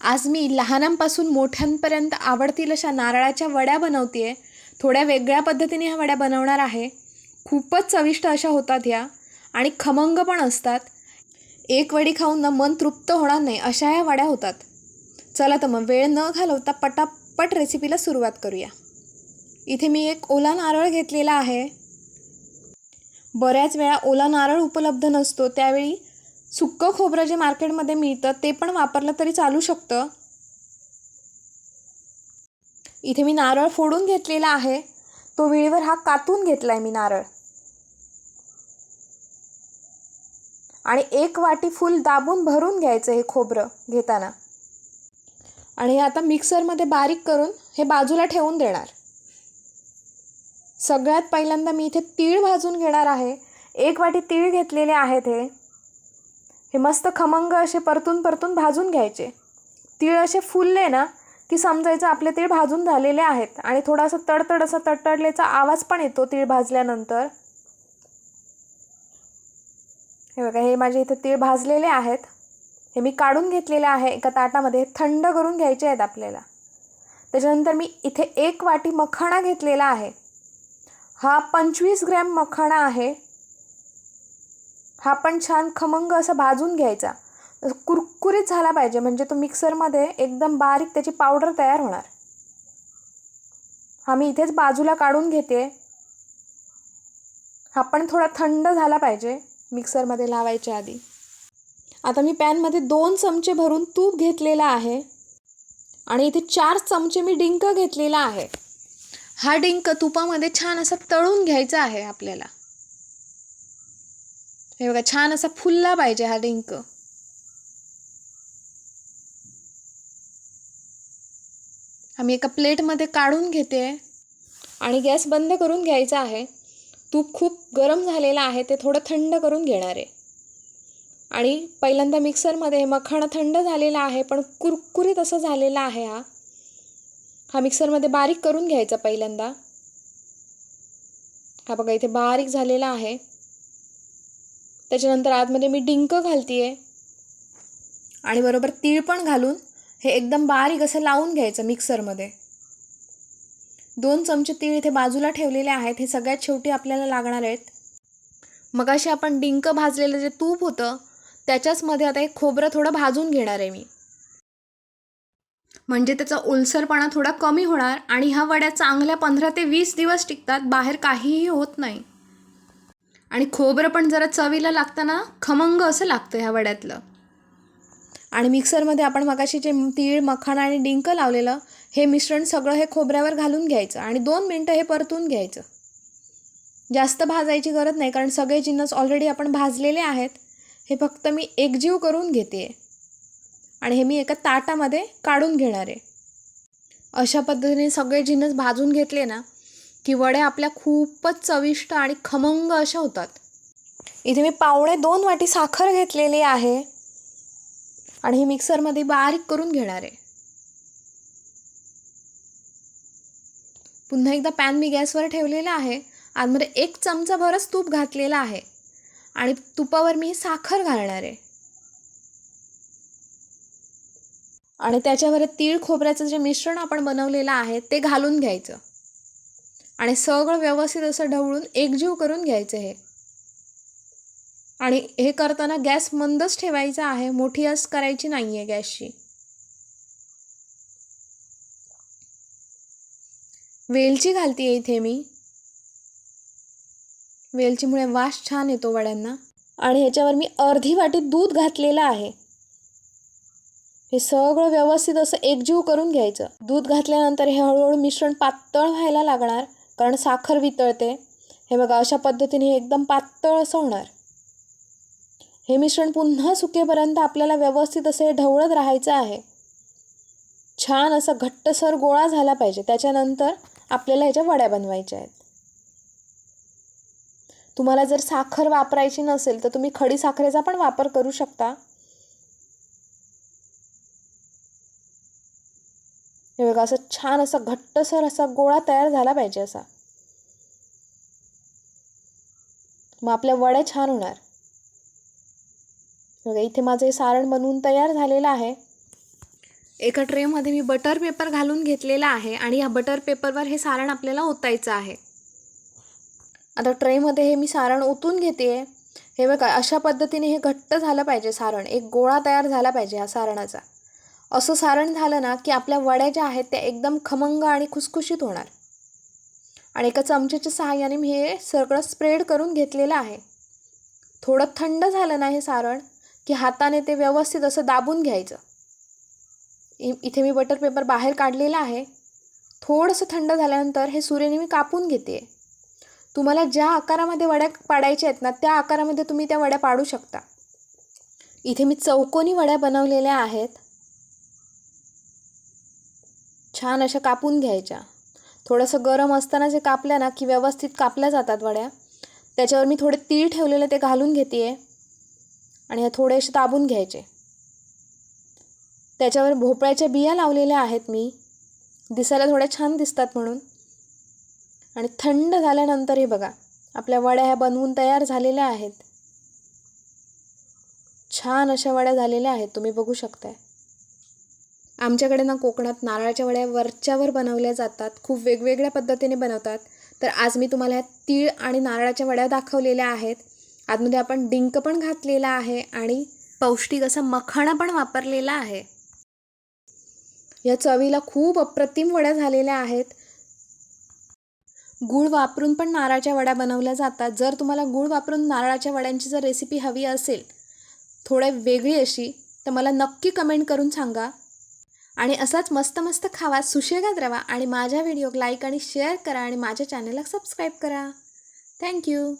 आज मी लहानांपासून मोठ्यांपर्यंत आवडतील अशा नारळाच्या वड्या बनवते आहे थोड्या वेगळ्या पद्धतीने ह्या वड्या बनवणार आहे. खूपच चविष्ट अशा होतात ह्या आणि खमंग पण असतात. एक वडी खाऊन ना मन तृप्त होणार नाही अशा ह्या वड्या होतात. चला तर मग वेळ न घालवता पटापट रेसिपीला सुरुवात करूया. इथे मी एक ओला नारळ घेतलेला आहे. बऱ्याच वेळा ओला नारळ उपलब्ध नसतो त्यावेळी सुक्कं खोबरं जे मार्केटमध्ये मिळतं ते पण वापरलं तरी चालू शकतं. इथे मी नारळ फोडून घेतलेला आहे. तो वेळेवर हा कातून घेतला आहे मी नारळ. आणि एक वाटी फुल दाबून भरून घ्यायचं हे खोबरं घेताना. आणि हे आता मिक्सरमध्ये बारीक करून हे बाजूला ठेवून देणार. सगळ्यात पहिल्यांदा मी इथे तीळ भाजून घेणार आहे. एक वाटी तीळ घेतलेले आहेत हे. हे मस्त खमंग असे परतून परतून भाजून घ्यायचे. तीळ असे फुलले ना की समजायचं आपले तीळ भाजून झालेले आहेत आणि थोडासा तडतड असा तडतडलेचा आवाज पण येतो तीळ भाजल्यानंतर. हे बघा हे माझे इथे तीळ भाजलेले आहेत. हे मी काढून घेतलेले आहे एका ताटामध्ये. थंड करून घ्यायचे आहेत आपल्याला. त्याच्यानंतर मी इथे एक वाटी मखाणा घेतलेला आहे. हा पंचवीस ग्रॅम मखाणा आहे. हा पण छान खमंग असा भाजून घ्यायचा. कुरकुरीत झाला पाहिजे. म्हणजे तो मिक्सरमध्ये एकदम बारीक त्याची पावडर तयार होणार. हा मी इथेच बाजूला काढून घेते. हा पण थोडा थंड झाला पाहिजे मिक्सरमध्ये लावायच्या आधी. आता मी पॅनमध्ये दोन चमचे भरून तूप घेतलेला आहे. आणि इथे चार चमचे मी डिंक घेतलेला आहे. हा डिंक तुपामध्ये छान असा तळून घ्यायचा आहे आपल्याला. हे बघा छान असा फुलला पाहिजे हा डिंक. आम्ही एका प्लेटमध्ये काढून घेते. आणि गॅस बंद करून घ्यायचा आहे. तूप खूप गरम झालेलं आहे ते थोडं थंड करून घेणार आहे. आणि पहिल्यांदा मिक्सरमध्ये हे थंड झालेलं आहे पण कुरकुरीत असं झालेला आहे हा. हा मिक्सरमध्ये बारीक करून घ्यायचा पहिल्यांदा. हा बघा इथे बारीक झालेला आहे. त्याच्यानंतर आतमध्ये मी डिंक घालते आहे आणि बरोबर तीळ पण घालून हे एकदम बारीक असं लावून घ्यायचं मिक्सरमध्ये. दोन चमचे तीळ इथे बाजूला ठेवलेले आहेत. हे सगळ्यात शेवटी आपल्याला लागणार आहेत. मग असे आपण डिंक भाजलेलं जे तूप होतं त्याच्याचमध्ये आता एक खोबरं थोडं भाजून घेणार आहे मी. म्हणजे त्याचा ओलसरपणा थोडा कमी होणार आणि ह्या वड्या चांगल्या पंधरा ते वीस दिवस टिकतात. बाहेर काहीही होत नाही. आणि खोबरं पण जरा चवीला लागताना खमंग असं लागतं ह्या वड्यातलं. आणि मिक्सरमध्ये आपण मगाशी जे तीळ मखाणा आणि डिंक लावलेलं हे मिश्रण सगळं हे खोबऱ्यावर घालून घ्यायचं आणि दोन मिनटं हे परतून घ्यायचं. जास्त भाजायची गरज नाही कारण सगळे जिन्नस ऑलरेडी आपण भाजलेले आहेत. हे फक्त मी एकजीव करून घेते. आणि हे मी एका ताटामध्ये काढून घेणार. आहे अशा पद्धतीने सगळे जिन्नस भाजून घेतले ना की वड्या आपल्या खूपच चविष्ट आणि खमंग अशा होतात. इथे मी पावणे दोन वाटी साखर घेतलेली आहे. आणि ही मिक्सरमध्ये बारीक करून घेणार आहे. पुन्हा एकदा पॅन मी गॅसवर ठेवलेला आहे. आतमध्ये एक चमचाभरच तूप घातलेला आहे. आणि तुपावर मी साखर घालणार आहे. आणि त्याच्यावर तीळ खोबऱ्याचं जे मिश्रण आपण बनवलेलं आहे ते घालून घ्यायचं. आणि सगळं व्यवस्थित असं ढवळून एकजीव करून घ्यायचं हे. आणि हे करताना गॅस मंदच ठेवायचा आहे मोठी आस करायची नाही आहे गॅसची. वेलची घालते इथे मी. वेलचीमुळे वास छान येतो वड्यांना. आणि ह्याच्यावर मी अर्धी वाटी दूध घातलेलं आहे. हे सगळं व्यवस्थित असं एकजीव करून घ्यायचं. दूध घातल्यानंतर हे हळूहळू मिश्रण पातळ व्हायला लागणार. कारण साखर वितळते. हे बघा अशा पद्धतीने हे एकदम पातळ असं होणार. हे मिश्रण पुन्हा सुकेपर्यंत आपल्याला व्यवस्थित असं हे ढवळत राहायचं आहे. छान असा घट्टसर गोळा झाला पाहिजे. त्याच्यानंतर आपल्याला ह्याच्या वड्या बनवायच्या आहेत. तुम्हाला जर साखर वापरायची नसेल तर तुम्ही खडी साखरेचा पण वापर करू शकता. हे बघा असं छान असा घट्टसर असा गोळा तयार झाला पाहिजे असा. मग आपल्या वड्या छान होणार. बघा इथे माझं हे सारण बनवून तयार झालेलं आहे. एका ट्रेमध्ये मी बटर पेपर घालून घेतलेला आहे आणि ह्या बटर पेपरवर हे सारण आपल्याला ओतायचं आहे. आता ट्रेमध्ये हे मी सारण ओतून घेते. हे बघा अशा पद्धतीने हे घट्ट झालं पाहिजे सारण. एक गोळा तयार झाला पाहिजे ह्या सारणाचा. असं सारण झालं ना की आपल्या वड्या ज्या आहेत त्या एकदम खमंग आणि खुसखुशीत होणार. आणि एका चमच्याच्या सहाय्याने मी हे सगळं स्प्रेड करून घेतलेलं आहे. थोडं थंड झालं ना हे सारण की हाताने ते व्यवस्थित असं दाबून घ्यायचं. इ इथे मी बटर पेपर बाहेर काढलेला आहे. थोडंसं थंड झाल्यानंतर हे सूर्यने मी कापून घेते. तुम्हाला ज्या आकारामध्ये वड्या पाडायच्या आहेत ना त्या आकारामध्ये तुम्ही त्या वड्या पाडू शकता. इथे मी चौकोनी वड्या बनवलेल्या आहेत. छान अशा कापून घ्यायच्या. थोडंसं गरम असताना जे कापल्या ना की व्यवस्थित कापल्या जातात वड्या. त्याच्यावर मी थोडे तीळ ठेवलेले ते घालून घेते आहे आणि हे थोडेसे दाबून घ्यायचे. त्याच्यावर भोपळ्याच्या बिया लावलेल्या आहेत मी. दिसायला थोड्या छान दिसतात म्हणून. आणि थंड झाल्यानंतर हे बघा आपल्या वड्या ह्या बनवून तयार झालेल्या आहेत. छान अशा वड्या झालेल्या आहेत तुम्ही बघू शकताय. आमच्याकडे ना कोकणात नारळाच्या वड्या वरच्यावर बनवल्या जातात खूप वेगवेगळ्या पद्धतीने बनवतात. तर आज मी तुम्हाला ह्या तीळ आणि नारळाच्या वड्या दाखवलेल्या आहेत. आतमध्ये आपण डिंक पण घातलेला आहे आणि पौष्टिक असा मखाणा पण वापरलेला आहे. या चवीला खूप अप्रतिम वड्या झालेल्या आहेत. गूळ वापरून पण नारळाच्या वड्या बनवल्या जातात. जर तुम्हाला गूळ वापरून नारळाच्या वड्यांची जर रेसिपी हवी असेल थोड्या वेगळी अशी तर मला नक्की कमेंट करून सांगा. आणि असाच मस्त मस्त खावा सुशेगात रवा आणि माझ्या व्हिडिओ लाईक आणि शेअर करा आणि माझ्या चॅनलला सबस्क्राईब करा. थँक्यू